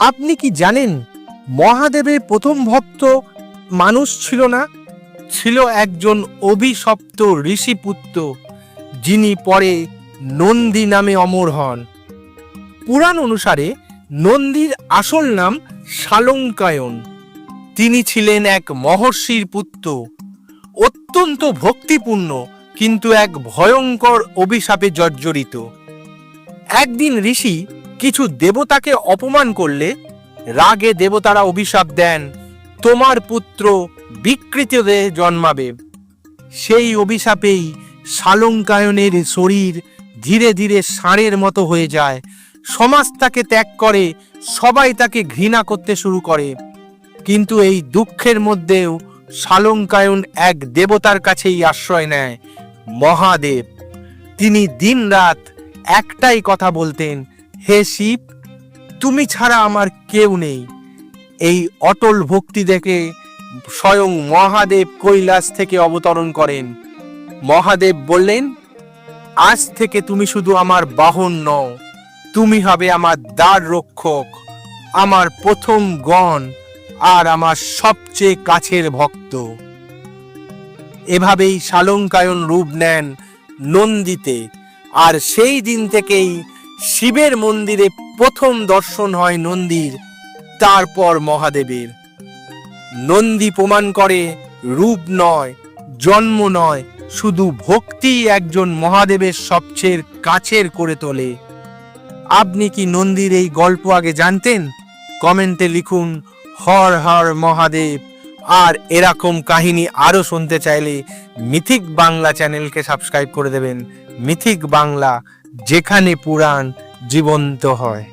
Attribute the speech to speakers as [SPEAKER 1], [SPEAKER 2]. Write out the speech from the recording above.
[SPEAKER 1] আপনি কি জানেন, মহাদেবের প্রথম ভক্ত মানুষ ছিল না? ছিল একজন অভিশপ্ত ঋষিপুত্র, যিনি পরে নন্দী নামে অমর হন। পুরাণ অনুসারে নন্দীর আসল নাম শালঙ্কায়ন তিনি ছিলেন এক মহর্ষির পুত্র, অত্যন্ত ভক্তিপূর্ণ কিন্তু এক ভয়ঙ্কর অভিশাপে জর্জরিত। একদিন ঋষি কিছু দেবতাকে অপমান করলে রাগে দেবতারা অভিশাপ দেন, তোমার পুত্র বিকৃতিতে জন্মাবে। সেই অভিশাপেই শালঙ্কায়নের শরীর ধীরে ধীরে ষাঁড়ের মতো হয়ে যায়। সমাজ তাকে ত্যাগ করে, সবাই তাকে ঘৃণা করতে শুরু করে। কিন্তু এই দুঃখের মধ্যেও শালঙ্কায়ন এক দেবতার কাছেই আশ্রয় নেয়, মহাদেব। তিনি দিনরাত একটাই কথা বলতেন হে শিব, তুমি ছাড়া আমার কেউ নেই। এই অটল ভক্তি দেখে স্বয়ং মহাদেব কৈলাস থেকে অবতরণ করেন। মহাদেব বললেন, আজ থেকে তুমি শুধু আমার বাহন নও, তুমি হবে আমার দ্বার রক্ষক, আমার প্রথম গণ, আর আমার সবচেয়ে কাছের ভক্ত। এভাবেই শালঙ্কায়ন রূপ নেন নন্দিতে, আর সেই দিন থেকেই শিবের মন্দিরে প্রথম দর্শন হয় নন্দীর, তারপর মহাদেবের। নন্দী প্রমাণ করে, রূপ নয়, জন্ম নয়, শুধু ভক্তি একজন মহাদেবের সবচেয়ে কাছের করে তোলে। আপনি কি নন্দীর এই গল্প আগে জানতেন? কমেন্টে লিখুন, হর হর মহাদেব। আর এরকম কাহিনী আরও শুনতে চাইলে মিথিক বাংলা চ্যানেলকে সাবস্ক্রাইব করে দেবেন। মিথিক বাংলা যেখানে পুরাণ জীবন্ত হয়।